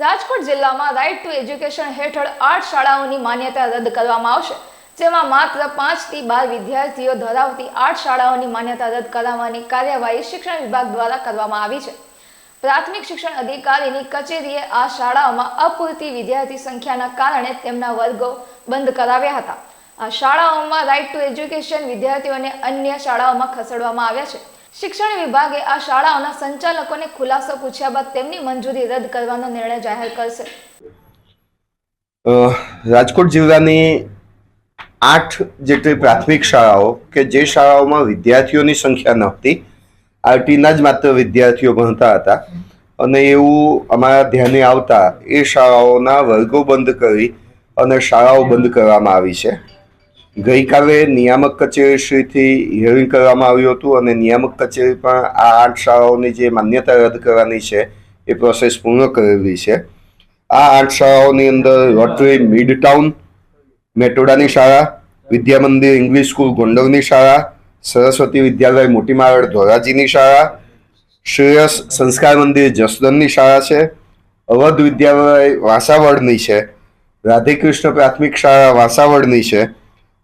રાજકોટ જિલ્લામાં right to education હેઠળ આઠ શાળાઓની માન્યતા રદ કરવામાં આવશે, જેમાં માત્ર પાંચથી બાર વિદ્યાર્થીઓ ધરાવતી આઠ શાળાઓની માન્યતા રદ કરાવવાની કાર્યવાહી શિક્ષણ વિભાગ દ્વારા કરવામાં આવી છે. પ્રાથમિક શિક્ષણ અધિકારીની કચેરીએ આ શાળાઓમાં અપૂરતી વિદ્યાર્થી સંખ્યાના કારણે તેમના વર્ગો બંધ કરાવ્યા હતા. આ શાળાઓમાં રાઇટ ટુ એજ્યુકેશન વિદ્યાર્થીઓને અન્ય શાળાઓમાં ખસેડવામાં આવ્યા છે. શિક્ષણ વિભાગે આ શાળાઓના સંચાલકોને ખુલાસો પૂછ્યા બાદ તેમની મંજૂરી રદ કરવાનો નિર્ણય જાહેર કરશે. રાજકોટ જિલ્લાની આઠ જેટલી પ્રાથમિક શાળાઓ કે જે શાળાઓમાં વિદ્યાર્થીઓની સંખ્યા નહોતી આરટીના જ માત્ર વિદ્યાર્થીઓ ભણતા હતા. અને એવું અમારા ધ્યાને આવતા એ શાળાઓના વર્ગો બંધ કરી અને શાળાઓ બંધ કરવામાં આવી છે. ગઈકાલે નિયામક કચેરીશ્રીથી હિયરિંગ કરવામાં આવ્યું હતું અને નિયામક કચેરી પણ આ આઠ શાળાઓની જે માન્યતા રદ કરવાની છે, એ પ્રોસેસ પૂર્ણ કરેલી છે. આ આઠ શાળાઓની અંદર રોટરી મિડ ટાઉન મેટોડાની શાળા વિદ્યા મંદિર ઇંગ્લિશ સ્કૂલ, ગોંડલની શાળા, સરસ્વતી વિદ્યાલય મોટી મારડ ધોરાજીની શાળા, શ્રેયસ સંસ્કાર મંદિર જસદનની શાળા છે, અવધ વિદ્યાલય વાસાવડની છે, રાધેકૃષ્ણ પ્રાથમિક શાળા વાસાવડની છે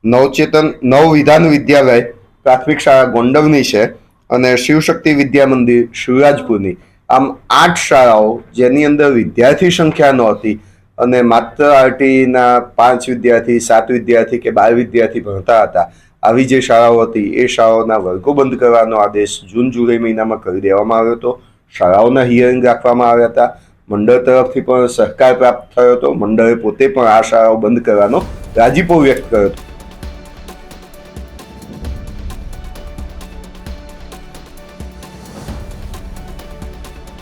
નવચેતન નવ વિધાન વિદ્યાલય પ્રાથમિક શાળા ગોંડલની છે અને શિવશક્તિ વિદ્યા મંદિર શિવરાજપુરની. આમ આઠ શાળાઓ જેની અંદર વિદ્યાર્થી સંખ્યા નહોતી અને માત્ર આરટીના પાંચ વિદ્યાર્થી, સાત વિદ્યાર્થી કે બાર વિદ્યાર્થી ભણતા હતા. આવી જે શાળાઓ હતી, એ શાળાઓના વર્ગો બંધ કરવાનો આદેશ જૂન, જુલાઈ મહિનામાં કરી દેવામાં આવ્યો હતો. શાળાઓના હિયરિંગ રાખવામાં આવ્યા હતા. મંડળ તરફથી પણ સહકાર પ્રાપ્ત થયો હતો. મંડળે પોતે પણ આ શાળાઓ બંધ કરવાનો રાજીપો વ્યક્ત કર્યો હતો.